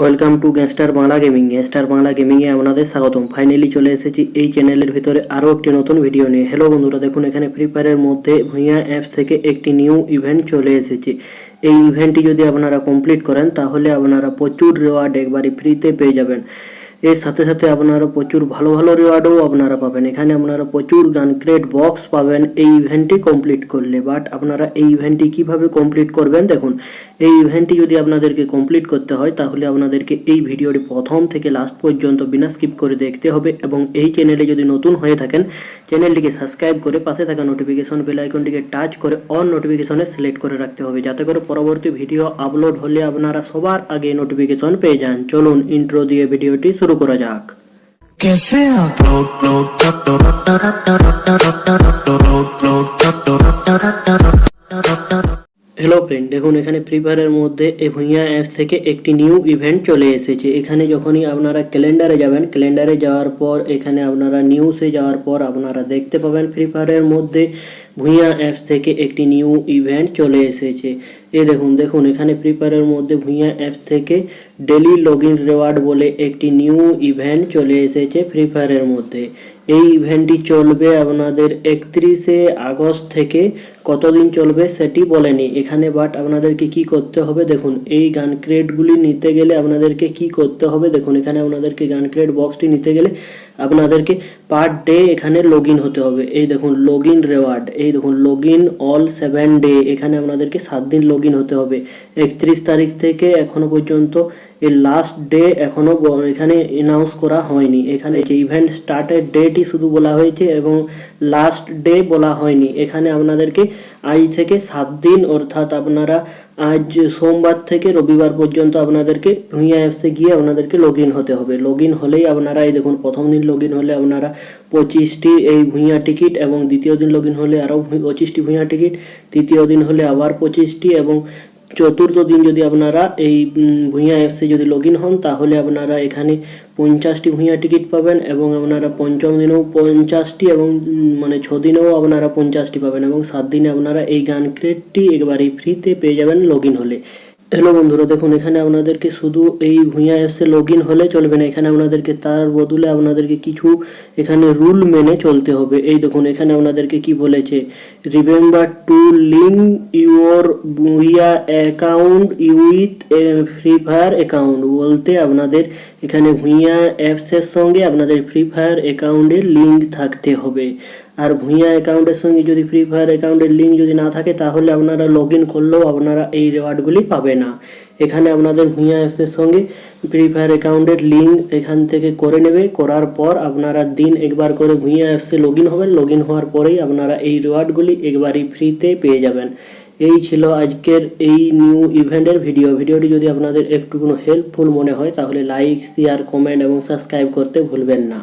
Welcome to gangster Bangla gaming. Gangster Bangla গেমিংয়ে আপনাদের স্বাগতম। Finally চলে এসেছি এই চ্যানেলের ভিতরে আরও একটি নতুন ভিডিও নিয়ে। হ্যালো বন্ধুরা, দেখুন এখানে ফ্রি ফায়ারের মধ্যে ভূঁইয়া অ্যাপস থেকে একটি নিউ ইভেন্ট চলে এসেছে। এই ইভেন্টটি যদি আপনারা কমপ্লিট করেন, তাহলে আপনারা প্রচুর রেওয়ার্ড একবারই ফ্রিতে পেয়ে যাবেন। এর সাথে সাথে আপনারা প্রচুর ভালো ভালো রিওয়ার্ডও আপনারা পাবেন। এখানে আপনারা প্রচুর গান ক্রেড বক্স পাবেন, এই ইভেন্টটি কমপ্লিট করলে। বাট আপনারা এই ইভেন্টটি কীভাবে কমপ্লিট করবেন দেখুন, এই ইভেন্টটি যদি আপনাদেরকে কমপ্লিট করতে হয়, তাহলে আপনাদেরকে এই ভিডিওটি প্রথম থেকে লাস্ট পর্যন্ত বিনা স্কিপ করে দেখতে হবে এবং এই চ্যানেলে যদি নতুন হয়ে থাকেন চ্যানেলটিকে সাবস্ক্রাইব করে পাশে থাকা নোটিফিকেশন বেল আইকনটিকে টাচ করে অন নোটিফিকেশনে সিলেক্ট করে রাখতে হবে, যাতে করে পরবর্তী ভিডিও আপলোড হলে আপনারা সবার আগে নোটিফিকেশন পেয়ে যান। চলুন ইন্ট্রো দিয়ে ভিডিওটি করা যাক कैसे आप लोग लोग হ্যালো ফ্রেন্ড দেখুন এখানে ফ্রি ফায়ারের মধ্যে এই ভুঁইয়া অ্যাপস থেকে একটি নিউ ইভেন্ট চলে এসেছে এখানে যখনই আপনারা ক্যালেন্ডারে যাবেন ক্যালেন্ডারে যাওয়ার পর এখানে আপনারা নিউজে যাওয়ার পর আপনারা দেখতে পাবেন ফ্রি ফায়ারের মধ্যে ভুঁইয়া অ্যাপস থেকে একটি নিউ ইভেন্ট চলে এসেছে। এ দেখুন দেখুন, এখানে ফ্রি ফায়ারের মধ্যে ভুঁইয়া অ্যাপস থেকে ডেলি লগ ইন রেওয়ার্ড বলে একটি নিউ ইভেন্ট চলে এসেছে ফ্রি ফায়ারের মধ্যে। এই ইভেন্টটি চলবে আপনাদের একত্রিশে আগস্ট থেকে কতদিন চলবে সেটি বলেনি। এখানে বাট আপনাদেরকে কি করতে হবে দেখুন, এই গান ক্রেডগুলি নিতে গেলে আপনাদেরকে কি করতে হবে দেখুন, এখানে আপনাদেরকে গান ক্রেড বক্সটি নিতে গেলে আপনাদেরকে পার ডে এখানে লগ হতে হবে। এই দেখুন লগ ইন রেওয়ার্ড এই দেখুন log in all seven day এখানে আপনাদেরকে সাত দিন লগ হতে হবে। একত্রিশ তারিখ থেকে এখনও পর্যন্ত এর লাস্ট ডে এখনও এখানে অ্যানাউন্স করা হয়নি। এখানে যে ইভেন্ট স্টার্টের ডেটই শুধু বলা হয়েছে এবং লাস্ট ডে বলা হয়নি। এখানে আপনাদেরকে আজ থেকে সাত দিন, অর্থাৎ আপনারা আজ সোমবার থেকে রবিবার পর্যন্ত আপনাদেরকে ভুঁইয়া অ্যাপসে গিয়ে আপনাদেরকে লগ হতে হবে। লগ হলেই আপনারা, এই দেখুন, প্রথম দিন লগ হলে আপনারা পঁচিশটি এই ভুঁইয়া টিকিট এবং দ্বিতীয় দিন লগ হলে আরও পঁচিশটি ভুঁইয়া টিকিট তৃতীয় দিন হলে আবার পঁচিশটি এবং চতুর্থ দিন যদি আপনারা এই ভূঁয়া ভুঁইয়া অ্যাপসে যদি লগ হন, তাহলে আপনারা এখানে পঞ্চাশটি ভুঁইয়া টিকিট পাবেন এবং আপনারা পঞ্চম দিনেও পঞ্চাশটি এবং মানে ছ দিনেও আপনারা পঞ্চাশটি পাবেন এবং সাত দিনে আপনারা এই গান ক্রেডটি একবারেই ফ্রিতে পেয়ে যাবেন লগ হলে। হ্যালো বন্ধুরা, দেখুন, এখানে আপনাদেরকে শুধু এই ভুঁইয়া অ্যাপসে লগ হলে চলবে না। এখানে আপনাদেরকে তার বদলে আপনাদেরকে কিছু এখানে রুল মেনে চলতে হবে। এই দেখুন, এখানে আপনাদেরকে কি বলেছে? Remember to link your Booyah account with Free Fire account বলতে আপনাদের এখানে ভুঁইয়া অ্যাপসের সঙ্গে আপনাদের ফ্রি ফায়ার অ্যাকাউন্টের লিঙ্ক থাকতে হবে। আর ভুঁইয়া অ্যাকাউন্টের সঙ্গে যদি ফ্রি ফায়ার অ্যাকাউন্টের লিঙ্ক যদি না থাকে, তাহলে আপনারা লগ ইন করলেও আপনারা এই রেওয়ার্ডগুলি পাবে না। এখানে আপনাদের ভুঁইয়া অ্যাপসের সঙ্গে ফ্রি ফায়ার অ্যাকাউন্টের লিঙ্ক এখান থেকে করে নেবে। করার পর আপনারা দিন একবার করে ভুঁইয়া অ্যাপসে লগ ইন হবেন। লগ ইন হওয়ার পরেই আপনারা এই রেওয়ার্ডগুলি একবারই ফ্রিতে পেয়ে যাবেন। এই ছিল আজকের এই নিউ ইভেন্টের ভিডিও ভিডিওটি যদি আপনাদের একটু কোনো হেল্পফুল মনে হয়, তাহলে লাইক শেয়ার কমেন্ট এবং সাবস্ক্রাইব করতে ভুলবেন না।